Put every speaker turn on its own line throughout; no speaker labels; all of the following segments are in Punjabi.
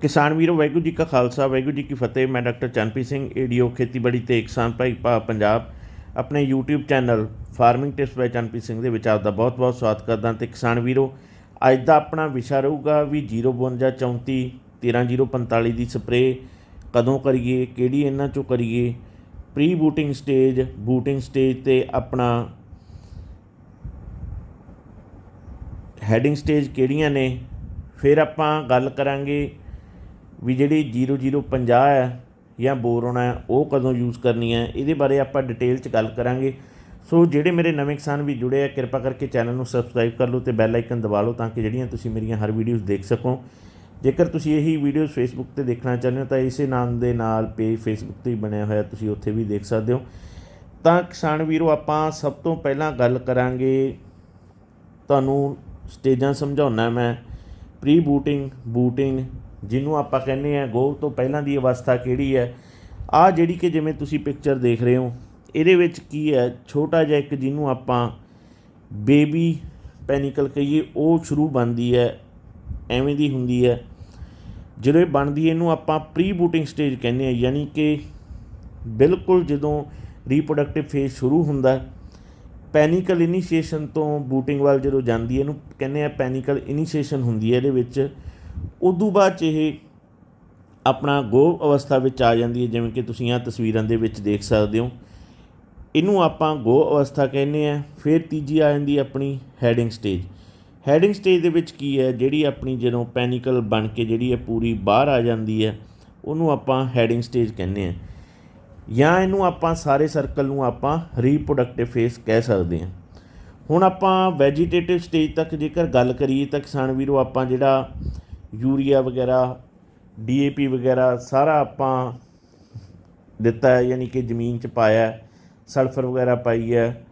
ਕਿਸਾਨ ਵੀਰੋ, ਵਾਹਿਗੁਰੂ ਜੀ ਕਾ ਖਾਲਸਾ, ਵਾਹਿਗੁਰੂ ਜੀ ਕੀ ਫਤਿਹ। ਮੈਂ ਡਾਕਟਰ ਚੰਨਪ੍ਰੀਤ ਸਿੰਘ, ਏਡੀਓ ਖੇਤੀਬਾੜੀ ਤੇ ਕਿਸਾਨ ਭਾਈ ਭਾ ਪੰਜਾਬ, ਆਪਣੇ YouTube channel farming tips by Channpreet Singh ਦੇ ਵਿੱਚ ਆਪ ਦਾ ਬਹੁਤ-ਬਹੁਤ ਸਵਾਗਤ ਕਰਦਾ ਤੇ ਕਿਸਾਨ ਵੀਰੋ, ਅੱਜ ਦਾ ਆਪਣਾ ਵਿਸ਼ਾ ਰਹੂਗਾ ਵੀ 052 34 13045 ਦੀ ਸਪਰੇਅ ਕਦੋਂ ਕਰੀਏ, ਕਿਹੜੀ ਇਹਨਾਂ ਚੋਂ ਕਰੀਏ? Pre booting stage booting stage ਤੇ ਆਪਣਾ ਹੈਡਿੰਗ ਸਟੇਜ ਕਿਹੜੀਆਂ ਨੇ? ਫਿਰ ਆਪਾਂ ਗੱਲ ਕਰਾਂਗੇ ਵੀ ਜਿਹੜੀ 0050 ਹੈ ਜਾਂ ਬੋਰੋਨ ਹੈ, ਉਹ ਕਦੋਂ ਯੂਜ਼ ਕਰਨੀ ਹੈ, ਇਹਦੇ ਬਾਰੇ ਆਪਾਂ ਡਿਟੇਲ 'ਚ ਗੱਲ ਕਰਾਂਗੇ। ਸੋ ਜਿਹੜੇ ਮੇਰੇ ਨਵੇਂ ਕਿਸਾਨ ਵੀ ਜੁੜੇ ਆ, ਕਿਰਪਾ ਕਰਕੇ ਚੈਨਲ ਨੂੰ ਸਬਸਕ੍ਰਾਈਬ ਕਰ ਲਓ ਤੇ ਬੈਲ ਆਈਕਨ ਦਬਾ ਲਓ ਤਾਂ ਕਿ ਜਿਹੜੀਆਂ ਤੁਸੀਂ ਮੇਰੀਆਂ ਹਰ ਵੀਡੀਓਜ਼ ਦੇਖ ਸਕੋ। ਜੇਕਰ ਤੁਸੀਂ ਇਹੀ ਵੀਡੀਓਜ਼ ਫੇਸਬੁੱਕ ਤੇ ਦੇਖਣਾ ਚਾਹੁੰਦੇ ਹੋ, ਤਾਂ ਇਸੇ ਨਾਮ ਦੇ ਨਾਲ ਪੇਜ ਫੇਸਬੁੱਕ ਤੇ ਹੀ ਬਣਿਆ ਹੋਇਆ, ਤੁਸੀਂ ਉੱਥੇ ਵੀ ਦੇਖ ਸਕਦੇ ਹੋ। ਤਾਂ ਕਿਸਾਨ ਵੀਰੋ, ਆਪਾਂ ਸਭ ਤੋਂ ਪਹਿਲਾਂ ਗੱਲ ਕਰਾਂਗੇ। ਤੁਹਾਨੂੰ ਸਟੇਜਾਂ ਸਮਝਾਉਣਾ ਮੈਂ। ਪ੍ਰੀ ਬੂਟਿੰਗ ਬੂਟਿੰਗ ਜਿਹਨੂੰ ਆਪਾਂ ਕਹਿੰਦੇ ਆ ਗੋਹ ਤੋਂ ਪਹਿਲਾਂ ਦੀ ਅਵਸਥਾ ਕਿਹੜੀ ਹੈ? ਆ ਜਿਹੜੀ ਕਿ ਜਿਵੇਂ ਤੁਸੀਂ ਪਿਕਚਰ ਦੇਖ ਰਹੇ ਹੋ, ਇਹਦੇ ਵਿੱਚ ਕੀ ਹੈ? ਛੋਟਾ ਜਿਹਾ ਇੱਕ ਜਿਹਨੂੰ ਆਪਾਂ ਬੇਬੀ ਪੈਨਿਕਲ ਕਹੀਏ, ਉਹ ਸ਼ੁਰੂ ਬਣਦੀ ਹੈ, ਐਵੇਂ ਦੀ ਹੁੰਦੀ ਹੈ। ਜਦੋਂ ਇਹ ਬਣਦੀ ਹੈ, ਇਹਨੂੰ ਆਪਾਂ ਪ੍ਰੀ ਬੂਟਿੰਗ ਸਟੇਜ ਕਹਿੰਦੇ ਆ ਯਾਨੀ ਕਿ ਬਿਲਕੁਲ ਜਦੋਂ ਰੀਪਰੋਡਕਟਿਵ ਫੇਜ਼ ਸ਼ੁਰੂ ਹੁੰਦਾ ਹੈ ਪੈਨਿਕਲ ਇਨੀਸ਼ੀਏਸ਼ਨ ਤੋਂ ਬੂਟਿੰਗ ਵੱਲ ਜਦੋਂ ਜਾਂਦੀ ਹੈ, ਇਹਨੂੰ ਕਹਿੰਦੇ ਆ ਪੈਨਿਕਲ ਇਨੀਸ਼ੀਏਸ਼ਨ ਹੁੰਦੀ ਹੈ ਇਹਦੇ ਵਿੱਚ। ਉਦੋਂ ਬਾਅਦ 'ਚ ਇਹ ਆਪਣਾ ਗੋਹ ਅਵਸਥਾ ਵਿੱਚ ਆ ਜਾਂਦੀ ਹੈ, ਜਿਵੇਂ ਕਿ ਤੁਸੀਂ ਆਹ ਤਸਵੀਰਾਂ ਦੇ ਵਿੱਚ ਦੇਖ ਸਕਦੇ ਹੋ। ਇਹਨੂੰ ਆਪਾਂ ਗੋ ਅਵਸਥਾ ਕਹਿੰਦੇ ਆ ਫਿਰ ਤੀਜੀ ਆ ਜਾਂਦੀ ਆਪਣੀ ਹੈਡਿੰਗ ਸਟੇਜ ਹੈਡਿੰਗ ਸਟੇਜ ਦੇ ਵਿੱਚ ਕੀ ਹੈ? ਜਿਹੜੀ ਆਪਣੀ ਜਦੋਂ ਪੈਨਿਕਲ ਬਣ ਕੇ ਜਿਹੜੀ ਹੈ ਪੂਰੀ ਬਾਹਰ ਆ ਜਾਂਦੀ ਹੈ, ਉਹਨੂੰ ਆਪਾਂ ਹੈਡਿੰਗ ਸਟੇਜ ਕਹਿੰਦੇ ਆ ਜਾਂ ਇਹਨੂੰ ਆਪਾਂ ਸਾਰੇ ਸਰਕਲ ਨੂੰ ਆਪਾਂ ਰੀਪਰੋਡਕਟਿਵ ਫੇਸ ਕਹਿ ਸਕਦੇ ਹਾਂ। ਹੁਣ ਆਪਾਂ ਵੈਜੀਟੇਟਿਵ ਸਟੇਜ ਤੱਕ ਜੇਕਰ ਗੱਲ ਕਰੀਏ ਤਾਂ ਕਿਸਾਨ ਵੀਰੋ, ਆਪਾਂ ਜਿਹੜਾ ਯੂਰੀਆ ਵਗੈਰਾ ਡੀਏਪੀ ਵਗੈਰਾ ਸਾਰਾ ਆਪਾਂ ਦਿੱਤਾ ਹੈ, ਯਾਨੀ ਕਿ ਜ਼ਮੀਨ 'ਚ ਪਾਇਆ ਸਲਫਰ ਵਗੈਰਾ ਪਾਈ ਹੈ।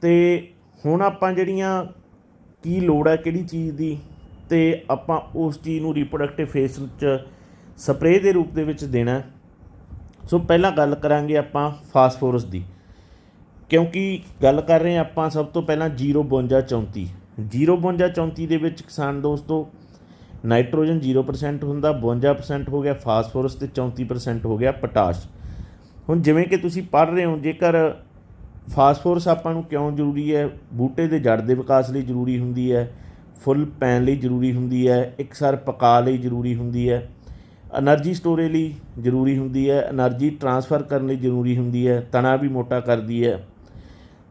ਤੇ ਹੁਣ ਆਪਾਂ ਜਿਹੜੀਆਂ ਕੀ ਲੋੜ ਹੈ ਕਿਹੜੀ ਚੀਜ਼ ਦੀ, ਤੇ ਆਪਾਂ ਉਸ ਚੀਜ਼ ਨੂੰ ਰੀਪਰੋਡਕਟਿਵ ਫੇਸ 'ਚ ਸਪਰੇਅ ਦੇ ਰੂਪ ਦੇ ਵਿੱਚ ਦੇਣਾ ਸੋ ਪਹਿਲਾਂ ਗੱਲ ਕਰਾਂਗੇ ਆਪਾਂ ਫਾਸਫੋਰਸ ਦੀ। ਕਿਉਂਕਿ ਗੱਲ ਕਰ ਰਹੇ ਆਪਾਂ ਸਭ ਤੋਂ ਪਹਿਲਾਂ 052 34 052 34 ਦੇ ਵਿੱਚ ਕਿਸਾਨ ਦੋਸਤੋ ਨਾਈਟ੍ਰੋਜਨ 0% ਹੁੰਦਾ 52% ਹੋ ਗਿਆ, ਫਾਸਫੋਰਸ ਤੇ 34% ਹੋ ਗਿਆ, ਪੋਟਾਸ਼। ਹੁਣ ਜਿਵੇਂ ਕਿ ਤੁਸੀਂ ਪੜ੍ਹ ਰਹੇ ਹੋ, ਜੇਕਰ ਫਾਸਫੋਰਸ ਆਪਾਂ ਨੂੰ ਕਿਉਂ ਜ਼ਰੂਰੀ ਹੈ? ਬੂਟੇ ਦੇ ਜੜ ਦੇ ਵਿਕਾਸ ਲਈ ਜ਼ਰੂਰੀ ਹੁੰਦੀ ਹੈ, ਫੁੱਲ ਪੈਣ ਲਈ ਜ਼ਰੂਰੀ ਹੁੰਦੀ ਹੈ, ਇੱਕ ਇਕਸਰ ਪਕਾ ਲਈ ਜ਼ਰੂਰੀ ਹੁੰਦੀ ਹੈ એનર્ਜੀ ਸਟੋਰੇ ਲਈ ਜ਼ਰੂਰੀ ਹੁੰਦੀ ਹੈ એનર્ਜੀ ਟਰਾਂਸਫਰ ਕਰਨ ਲਈ ਜ਼ਰੂਰੀ ਹੁੰਦੀ ਹੈ ਤਣਾ ਵੀ ਮੋਟਾ ਕਰਦੀ ਹੈ।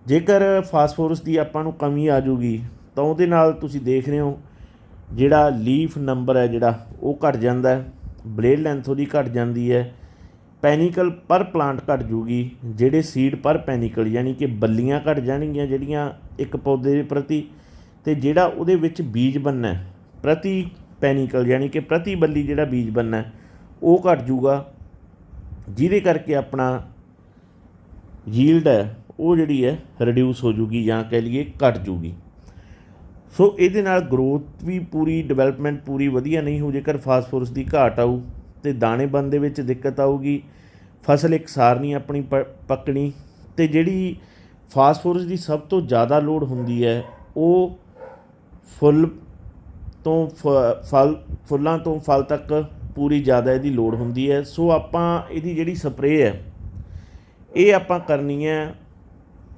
ਜੇਕਰ ਫਾਸਫੋਰਸ ਦੀ ਆਪਾਂ ਨੂੰ ਕਮੀ ਆ ਜੂਗੀ, ਤਾਂ ਉਹਦੇ ਨਾਲ ਤੁਸੀਂ ਦੇਖ ਰਹੇ ਹੋ ਜਿਹੜਾ ਲੀਫ ਨੰਬਰ ਹੈ ਜਿਹੜਾ, ਉਹ ਘਟ ਜਾਂਦਾ ਹੈ ਬਲੇਡ ਲੈਂਥ ਉਹਦੀ ਘਟ ਜਾਂਦੀ ਹੈ ਪੈਨੀਕਲ ਪਰ ਪਲਾਂਟ ਘਟ ਜੂਗੀ, ਜਿਹੜੇ ਸੀਡ ਪਰ ਪੈਨੀਕਲ ਯਾਨੀ ਕਿ ਬੱਲੀਆਂ ਘਟ ਜਾਣਗੀਆਂ ਜਿਹੜੀਆਂ ਇੱਕ ਪੌਦੇ ਦੇ ਪ੍ਰਤੀ, ਤੇ ਜਿਹੜਾ ਉਹਦੇ ਵਿੱਚ ਬੀਜ ਬਣਨਾ ਪ੍ਰਤੀ ਪੈਨੀਕਲ ਯਾਨੀ ਕਿ ਪ੍ਰਤੀ ਬੱਲੀ ਜਿਹੜਾ ਬੀਜ ਬਣਨਾ ਉਹ ਘਟ ਜੂਗਾ, ਜਿਹਦੇ ਕਰਕੇ ਆਪਣਾ ਯੀਲਡ ਹੈ, ਉਹ ਜਿਹੜੀ ਹੈ ਰਿਡਿਊਸ ਹੋ ਜੂਗੀ ਜਾਂ ਕਹਿ ਲਈਏ ਘਟ ਜੂਗੀ। ਸੋ ਇਹਦੇ ਨਾਲ ਗਰੋਥ ਵੀ ਪੂਰੀ ਡਿਵੈਲਪਮੈਂਟ ਪੂਰੀ ਵਧੀਆ ਨਹੀਂ ਹੋ, ਜੇਕਰ ਫਾਸਫੋਰਸ ਦੀ ਘਾਟ ਆਊ, ਤੇ ਦਾਣੇ ਬੰਦ ਦੇ ਵਿੱਚ ਦਿੱਕਤ ਆਊਗੀ, ਫਸਲ ਇਕਸਾਰ ਨਹੀਂ ਆਪਣੀ ਪ- ਪੱਕਣੀ, ਤੇ ਜਿਹੜੀ ਫਾਸਫੋਰਸ ਦੀ ਸਭ ਤੋਂ ਜ਼ਿਆਦਾ ਲੋੜ ਹੁੰਦੀ ਹੈ, ਉਹ ਫੁੱਲ ਤੋਂ ਫ- ਫਲ, ਫੁੱਲਾਂ ਤੋਂ ਫਲ ਤੱਕ ਪੂਰੀ ਜ਼ਿਆਦਾ ਇਹਦੀ ਲੋੜ ਹੁੰਦੀ ਹੈ। ਸੋ ਆਪਾਂ ਇਹਦੀ ਜਿਹੜੀ ਸਪਰੇਅ ਹੈ, ਇਹ ਆਪਾਂ ਕਰਨੀ ਹੈ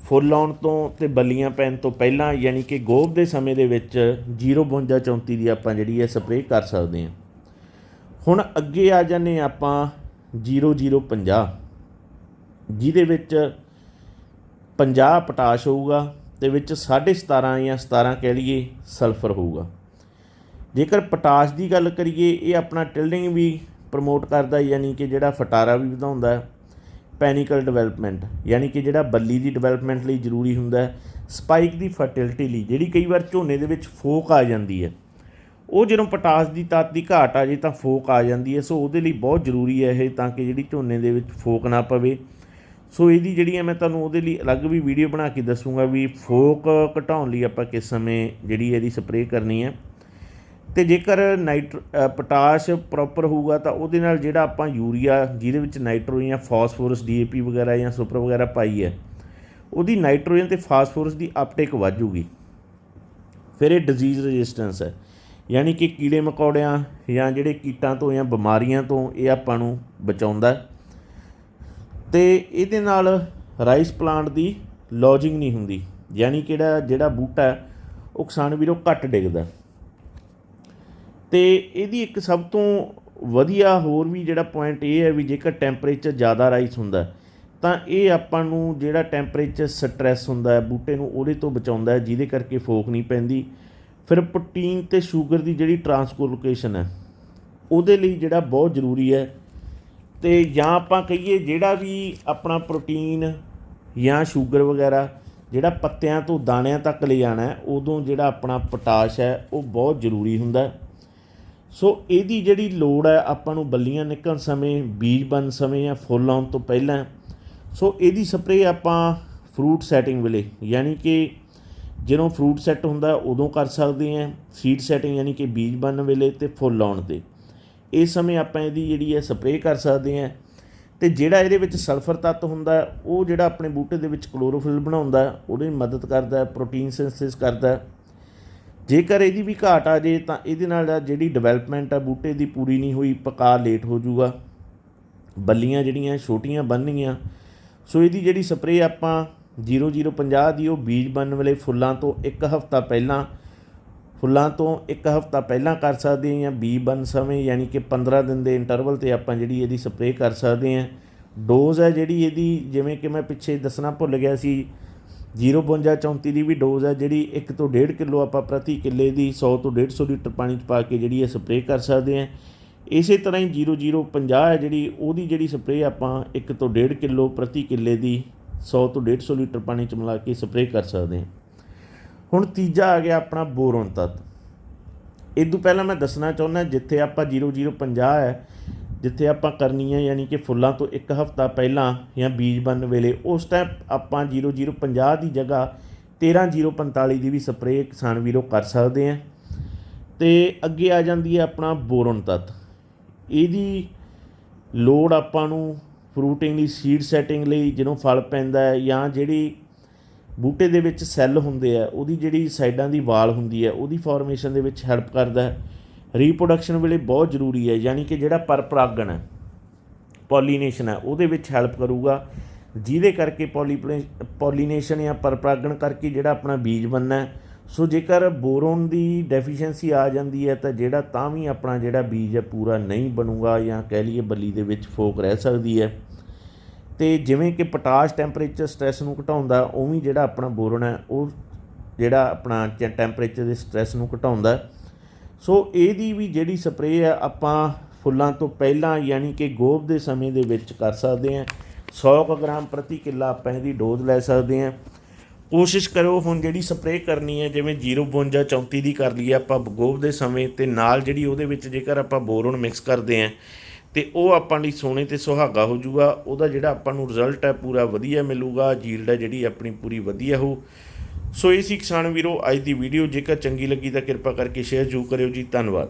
ਫੁੱਲ ਆਉਣ ਤੋਂ ਤੇ ਬੱਲੀਆਂ ਪੈਣ ਤੋਂ ਪਹਿਲਾਂ ਯਾਨੀ ਕਿ ਗੋਭ ਦੇ ਸਮੇਂ ਦੇ ਵਿੱਚ 052 34 ਦੀ ਆਪਾਂ ਜਿਹੜੀ ਹੈ ਸਪਰੇਅ ਕਰ ਸਕਦੇ ਹਾਂ। ਹੁਣ ਅੱਗੇ ਆ ਜਾਂਦੇ ਹਾਂ ਆਪਾਂ 0050 ਜਿਹਦੇ ਵਿੱਚ 50 ਪੋਟਾਸ਼ ਹੋਊਗਾ, ਤੇ ਵਿੱਚ 17.5 ਜਾਂ 17 ਕਹਿ ਲਈਏ ਸਲਫਰ ਹੋਊਗਾ। ਜੇਕਰ ਪੋਟਾਸ਼ ਦੀ ਗੱਲ ਕਰੀਏ, ਇਹ ਆਪਣਾ ਟਿਲਡਿੰਗ ਵੀ ਪ੍ਰਮੋਟ ਕਰਦਾ, ਯਾਨੀ ਕਿ ਜਿਹੜਾ ਫਟਾਰਾ ਵੀ ਵਧਾਉਂਦਾ ਪੈਨੀਕਲ ਡਿਵੈਲਪਮੈਂਟ, ਯਾਨੀ ਕਿ ਜਿਹੜਾ ਬੱਲੀ ਦੀ ਡਿਵੈਲਪਮੈਂਟ ਲਈ ਜ਼ਰੂਰੀ ਹੁੰਦਾ ਹੈ, ਸਪਾਈਕ ਦੀ ਫਰਟੀਲਿਟੀ ਲਈ, ਜਿਹੜੀ ਕਈ ਵਾਰ ਝੋਨੇ ਦੇ ਵਿੱਚ ਫੋਕ ਆ ਜਾਂਦੀ ਹੈ। ਉਹ ਜਦੋਂ ਪੋਟਾਸ਼ ਦੀ ਤੱਤ ਦੀ ਘਾਟ ਆ ਜੇ ਤਾਂ ਫੋਕ ਆ ਜਾਂਦੀ ਹੈ, ਸੋ ਉਹਦੇ ਲਈ ਬਹੁਤ ਜ਼ਰੂਰੀ ਹੈ ਇਹ, ਤਾਂ ਕਿ ਜਿਹੜੀ ਝੋਨੇ ਦੇ ਵਿੱਚ ਫੋਕ ਨਾ ਪਵੇ। ਸੋ ਇਹਦੀ ਜਿਹੜੀ ਹੈ, ਮੈਂ ਤੁਹਾਨੂੰ ਉਹਦੇ ਲਈ ਅਲੱਗ ਵੀ ਵੀਡੀਓ ਬਣਾ ਕੇ ਦੱਸੂਗਾ ਵੀ ਫੋਕ ਘਟਾਉਣ ਲਈ ਆਪਾਂ ਕਿਸ ਸਮੇਂ ਜਿਹੜੀ ਇਹਦੀ ਸਪਰੇਅ ਕਰਨੀ ਹੈ। ਅਤੇ ਜੇਕਰ ਨਾਈਟ ਪੋਟਾਸ਼ ਪ੍ਰੋਪਰ ਹੋਊਗਾ ਤਾਂ ਉਹਦੇ ਨਾਲ ਜਿਹੜਾ ਆਪਾਂ ਯੂਰੀਆ, ਜਿਹਦੇ ਵਿੱਚ ਨਾਈਟ੍ਰੋਜਨ ਜਾਂ ਫਾਸਫੋਰਸ ਡੀਏਪੀ ਵਗੈਰਾ ਜਾਂ ਸੁਪਰ ਵਗੈਰਾ ਪਾਈ ਹੈ, ਉਹਦੀ ਨਾਈਟ੍ਰੋਜਨ ਤੇ ਫਾਸਫੋਰਸ ਦੀ ਅਪਟੇਕ ਵੱਧ ਜੂਗੀ। ਫਿਰ ਇਹ ਡਿਜ਼ੀਜ਼ ਰੈਜ਼ਿਸਟੈਂਸ ਹੈ। ਯਾਨੀ ਕਿ ਕੀੜੇ ਮਕੌੜਿਆਂ ਜਾਂ ਜਿਹੜੇ ਕੀਟਾਂ ਤੋਂ ਜਾਂ ਬਿਮਾਰੀਆਂ ਤੋਂ ਇਹ ਆਪਾਂ ਨੂੰ ਬਚਾਉਂਦਾ ਹੈ। ਤੇ ਇਹਦੇ ਨਾਲ ਰਾਈਸ ਪਲਾਂਟ ਦੀ ਲੌਜਿੰਗ ਨਹੀਂ ਹੁੰਦੀ। ਯਾਨੀ ਕਿਹੜਾ, ਜਿਹੜਾ ਬੂਟਾ ਉਹ ਕਿਸਾਨ ਵੀਰੋ ਘੱਟ ਡਿੱਗਦਾ ਤੇ ਇਹਦੀ ਇੱਕ ਸਭ ਤੋਂ ਵਧੀਆ ਹੋਰ ਵੀ ਜਿਹੜਾ ਪੁਆਇੰਟ ਇਹ ਹੈ ਵੀ ਜੇਕਰ ਟੈਂਪਰੇਚਰ ਜ਼ਿਆਦਾ ਰਾਈਜ਼ ਹੁੰਦਾ ਤਾਂ ਇਹ ਆਪਾਂ ਨੂੰ ਜਿਹੜਾ ਟੈਂਪਰੇਚਰ ਸਟ੍ਰੈਸ ਹੁੰਦਾ ਬੂਟੇ ਨੂੰ ਉਹਦੇ ਤੋਂ ਬਚਾਉਂਦਾ ਹੈ, ਜਿਹਦੇ ਕਰਕੇ ਫੋਕ ਨਹੀਂ ਪੈਂਦੀ। ਫਿਰ ਪ੍ਰੋਟੀਨ ਤੇ ਸ਼ੂਗਰ ਦੀ ਜਿਹੜੀ ਟਰਾਂਸਲੋਕੇਸ਼ਨ ਹੈ, ਉਹਦੇ ਲਈ ਜਿਹੜਾ ਬਹੁਤ ਜ਼ਰੂਰੀ ਹੈ। ਤੇ ਜਾਂ ਆਪਾਂ ਕਹੀਏ ਜਿਹੜਾ ਵੀ ਆਪਣਾ ਪ੍ਰੋਟੀਨ ਜਾਂ ਸ਼ੂਗਰ ਵਗੈਰਾ, ਜਿਹੜਾ ਪੱਤਿਆਂ ਤੋਂ ਦਾਣਿਆਂ ਤੱਕ ਲੈ ਜਾਣਾ ਉਦੋਂ ਜਿਹੜਾ ਆਪਣਾ ਪੋਟਾਸ਼ ਹੈ, ਉਹ ਬਹੁਤ ਜ਼ਰੂਰੀ ਹੁੰਦਾ ਹੈ। ਸੋ ਇਹਦੀ ਜਿਹੜੀ ਲੋੜ ਹੈ ਆਪਾਂ ਨੂੰ ਬੱਲੀਆਂ ਨਿਕਲਣ ਸਮੇਂ ਬੀਜ ਬਣ ਸਮੇਂ ਜਾਂ ਫੁੱਲ ਆਉਣ ਤੋਂ ਪਹਿਲਾਂ ਸੋ ਇਹਦੀ ਸਪਰੇਅ ਆਪਾਂ ਫਰੂਟ ਸੈਟਿੰਗ ਵੇਲੇ ਯਾਨੀ ਕਿ ਜਦੋਂ ਫਰੂਟ ਸੈੱਟ ਹੁੰਦਾ ਉਦੋਂ ਕਰ ਸਕਦੇ ਹਾਂ ਸੀਡ ਸੈਟਿੰਗ ਯਾਨੀ ਕਿ ਬੀਜ ਬਣਨ ਵੇਲੇ ਤੇ ਫੁੱਲ ਆਉਣ ਦੇ ਇਸ ਸਮੇਂ ਆਪਾਂ ਇਹਦੀ ਜਿਹੜੀ ਹੈ ਸਪਰੇਅ ਕਰ ਸਕਦੇ ਹਾਂ। ਤੇ ਜਿਹੜਾ ਇਹਦੇ ਵਿੱਚ ਸਲਫਰ ਤੱਤ ਹੁੰਦਾ ਉਹ ਜਿਹੜਾ ਆਪਣੇ ਬੂਟੇ ਦੇ ਵਿੱਚ ਕਲੋਰੋਫਿਲ ਬਣਾਉਂਦਾ ਹੈ, ਉਹਦੀ ਮਦਦ ਕਰਦਾ ਪ੍ਰੋਟੀਨ ਸਿੰਥੇਸਿਸ ਕਰਦਾ। ਜੇਕਰ ਇਹਦੀ ਵੀ ਘਾਟ ਆ ਜੇ ਤਾਂ ਇਹਦੇ ਨਾਲ ਜਿਹੜੀ ਡਿਵੈਲਪਮੈਂਟ ਆ, ਬੂਟੇ ਦੀ ਪੂਰੀ ਨਹੀਂ ਹੋਈ, ਪਕਾ ਲੇਟ ਹੋ ਜਾਊਗਾ। ਬੱਲੀਆਂ ਜਿਹੜੀਆਂ ਛੋਟੀਆਂ ਬਣਨਗੀਆਂ। ਸੋ ਇਹਦੀ ਜਿਹੜੀ ਸਪਰੇਅ ਆਪਾਂ 0050 ਦੀ ਉਹ ਬੀਜ ਬਣਨ ਵੇਲੇ ਫੁੱਲਾਂ ਤੋਂ ਇੱਕ ਹਫ਼ਤਾ ਪਹਿਲਾਂ, ਫੁੱਲਾਂ ਤੋਂ ਇੱਕ ਹਫ਼ਤਾ ਪਹਿਲਾਂ ਕਰ ਸਕਦੇ ਹਾਂ ਜਾਂ ਬੀਜ ਬਣ ਸਮੇਂ, ਯਾਨੀ ਕਿ 15 ਦਿਨ ਦੇ ਇੰਟਰਵਲ ਤੇ ਆਪਾਂ ਜਿਹੜੀ ਇਹਦੀ ਸਪਰੇਅ ਕਰ ਸਕਦੇ ਹਾਂ। ਡੋਜ਼ ਹੈ ਜਿਹੜੀ ਇਹਦੀ, ਜਿਵੇਂ ਕਿ ਮੈਂ ਪਿੱਛੇ ਦੱਸਣਾ ਭੁੱਲ ਗਿਆ ਸੀ 052 34 ਦੀ ਵੀ ਡੋਜ਼ ਹੈ, ਜਿਹੜੀ 1 ਤੋਂ 1.5 ਕਿਲੋ ਆਪਾਂ ਪ੍ਰਤੀ ਕਿੱਲੇ ਦੀ 100 ਤੋਂ 150 ਲੀਟਰ ਪਾਣੀ ਚ ਪਾ ਕੇ ਜਿਹੜੀ ਇਹ ਸਪਰੇਅ ਕਰ ਸਕਦੇ ਹਾਂ। ਇਸੇ ਤਰ੍ਹਾਂ ਹੀ 0050 ਹੈ, ਜਿਹੜੀ ਉਹਦੀ ਜਿਹੜੀ ਸਪਰੇਅ ਆਪਾਂ 1 ਤੋਂ 1.5 ਕਿਲੋ ਪ੍ਰਤੀ ਕਿੱਲੇ ਦੀ 100 ਤੋਂ 150 ਲੀਟਰ ਪਾਣੀ ਚ ਮਿਲਾ ਕੇ ਸਪਰੇਅ ਕਰ ਸਕਦੇ ਹਾਂ। ਹੁਣ ਤੀਜਾ ਆ ਗਿਆ ਆਪਣਾ ਬੋਰੋਨ ਤੱਤ। ਇਹ ਤੋਂ ਪਹਿਲਾਂ ਮੈਂ ਦੱਸਣਾ ਚਾਹੁੰਦਾ, ਜਿੱਥੇ ਆਪਾਂ 0050 ਹੈ ਜਿੱਥੇ ਆਪਾਂ ਕਰਨੀ ਹੈ ਯਾਨੀ ਕਿ ਫੁੱਲਾਂ ਤੋਂ ਇੱਕ ਹਫ਼ਤਾ ਪਹਿਲਾਂ ਜਾਂ ਬੀਜ ਬਣਨ ਵੇਲੇ, ਉਸ ਟਾਈਮ ਆਪਾਂ 0050 ਦੀ ਜਗ੍ਹਾ 13045 ਦੀ ਵੀ ਸਪਰੇਅ ਕਿਸਾਨ ਵੀਰੋ ਕਰ ਸਕਦੇ ਆ। ਤੇ ਅੱਗੇ ਆ ਜਾਂਦੀ ਹੈ ਆਪਣਾ ਬੋਰਨ ਤੱਤ। ਇਹਦੀ ਲੋੜ ਆਪਾਂ ਨੂੰ ਫਰੂਟਿੰਗ ਲਈ ਸੀਡ ਸੈਟਿੰਗ ਲਈ ਜਦੋਂ ਫਲ ਪੈਂਦਾ ਹੈ ਜਾਂ ਜਿਹੜੀ ਬੂਟੇ ਦੇ ਵਿੱਚ ਸੈੱਲ ਹੁੰਦੇ ਆ, ਉਹਦੀ ਜਿਹੜੀ ਸਾਈਡਾਂ ਦੀ ਵਾਲ ਹੁੰਦੀ ਹੈ, ਉਹਦੀ ਫਾਰਮੇਸ਼ਨ ਦੇ ਵਿੱਚ ਹੈਲਪ ਕਰਦਾ ਹੈ। ਰੀਪਰੋਡਕਸ਼ਨ ਵੇਲੇ ਬਹੁਤ ਜ਼ਰੂਰੀ ਹੈ, ਯਾਨੀ ਕਿ ਜਿਹੜਾ ਪਰਪਰਾਗਣ ਹੈ ਪੋਲੀਨੇਸ਼ਨ ਹੈ, ਉਹਦੇ ਵਿੱਚ ਹੈਲਪ ਕਰੂਗਾ। ਜਿਹਦੇ ਕਰਕੇ ਪੋਲੀਪਲੇ ਪੋਲੀਨੇਸ਼ਨ ਜਾਂ ਪਰਪਰਾਗਣ ਕਰਕੇ ਜਿਹੜਾ ਆਪਣਾ ਬੀਜ ਬਣਨਾ ਸੋ ਜੇਕਰ ਬੋਰੋਨ ਦੀ ਡੈਫੀਸ਼ੀਐਂਸੀ ਆ ਜਾਂਦੀ ਹੈ, ਤਾਂ ਜਿਹੜਾ ਤਾਂ ਵੀ ਆਪਣਾ ਜਿਹੜਾ ਬੀਜ ਹੈ, ਪੂਰਾ ਨਹੀਂ ਬਣੂਗਾ ਜਾਂ ਕਹਿ ਲਈਏ ਬੱਲੀ ਦੇ ਵਿੱਚ ਫੋਕ ਰਹਿ ਸਕਦੀ ਹੈ। ਤੇ ਜਿਵੇਂ ਕਿ ਪੋਟਾਸ਼ ਟੈਂਪਰੇਚਰ ਸਟ੍ਰੈਸ ਨੂੰ ਘਟਾਉਂਦਾ, ਉਵੇਂ ਜਿਹੜਾ ਆਪਣਾ ਬੋਰਨ ਹੈ, ਉਹ ਜਿਹੜਾ ਆਪਣਾ ਟੈਂਪਰੇਚਰ ਦੇ ਸਟ੍ਰੈਸ ਨੂੰ ਘਟਾਉਂਦਾ ਸੋ ਇਹਦੀ ਵੀ ਜਿਹੜੀ ਸਪਰੇਅ ਆ ਆਪਾਂ ਫੁੱਲਾਂ ਤੋਂ ਪਹਿਲਾਂ ਯਾਨੀ ਕਿ ਗੋਭ ਦੇ ਸਮੇਂ ਦੇ ਵਿੱਚ ਕਰ ਸਕਦੇ ਹਾਂ। 100 ਕੁ ਗ੍ਰਾਮ ਪ੍ਰਤੀ ਕਿੱਲਾ ਆਪਾਂ ਇਹਦੀ ਡੋਜ਼ ਲੈ ਸਕਦੇ ਹਾਂ। ਕੋਸ਼ਿਸ਼ ਕਰੋ ਹੁਣ ਜਿਹੜੀ ਸਪਰੇਅ ਕਰਨੀ ਹੈ, ਜਿਵੇਂ 052 34 ਦੀ ਕਰ ਲਈਏ ਆਪਾਂ ਗੋਭ ਦੇ ਸਮੇਂ ਤੇ ਨਾਲ ਜਿਹੜੀ ਉਹਦੇ ਵਿੱਚ ਜੇਕਰ ਆਪਾਂ ਬੋਰੋਨ ਮਿਕਸ ਕਰਦੇ ਹਾਂ, ਤੇ ਉਹ ਆਪਾਂ ਲਈ ਸੋਨੇ ਤੇ ਸੁਹਾਗਾ ਹੋ ਜਾਊਗਾ। ਉਹਦਾ ਜਿਹੜਾ ਆਪਾਂ ਨੂੰ ਰਿਜ਼ਲਟ ਹੈ, ਪੂਰਾ ਵਧੀਆ ਮਿਲੂਗਾ। ਜੀਲਡ ਹੈ ਜਿਹੜੀ ਆਪਣੀ ਪੂਰੀ ਵਧੀਆ ਹੋ। ਸੋ ਇਹ ਸੀ ਕਿਸਾਨ ਵੀਰੋ ਅੱਜ ਦੀ ਵੀਡੀਓ ਜੇਕਰ ਚੰਗੀ ਲੱਗੀ ਤਾਂ ਕਿਰਪਾ ਕਰਕੇ ਸ਼ੇਅਰ ਜ਼ਰੂਰ ਕਰਿਓ ਜੀ। ਧੰਨਵਾਦ।